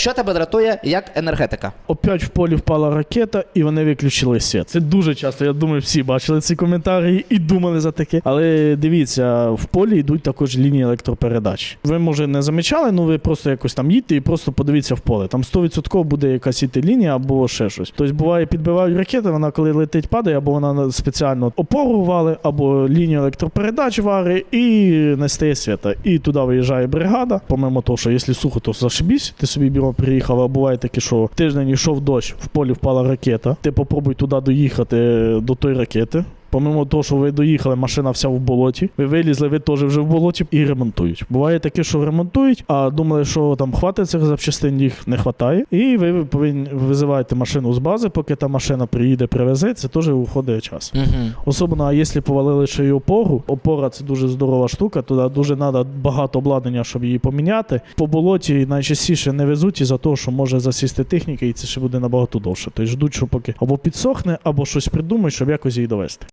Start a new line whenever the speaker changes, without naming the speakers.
Що тебе дратує як енергетика?
Опять в полі впала ракета, і вони виключили світ. Це дуже часто. Я думаю, всі бачили ці коментарі і думали за таке. Але дивіться, в полі йдуть також лінії електропередач. Ви може не замічали, ну ви просто якось там їдьте і просто подивіться в поле. Там 100% буде якась іти лінія або ще щось. Тобто буває, підбивають ракети, вона коли летить, падає, або вона спеціально опору вали, або лінію електропередач вари, і не стає світа. І туди виїжджає бригада. Помимо того, що якщо сухо, то зашибісь, ти собі бюро приїхав, а буває таке, що тиждень йшов дощ, в полі впала ракета. Ти попробуй туди доїхати до тої ракети. Помимо того, що ви доїхали, машина вся в болоті. Ви вилізли, ви теж вже в болоті і ремонтують. Буває таке, що ремонтують, а думали, що там хватить цих запчастин, їх не вистачає. І ви повинні визиваєте машину з бази, поки та машина приїде, привезе, це теж уходить час.
Угу.
Особливо, а якщо повалили ще й опору, опора це дуже здорова штука, туди дуже треба багато обладнання, щоб її поміняти. По болоті найчастіше не везуть із-за того, що може засісти техніка, і це ще буде набагато довше. Тобто ждуть, що поки або підсохне, або щось придумають, щоб якось її довести.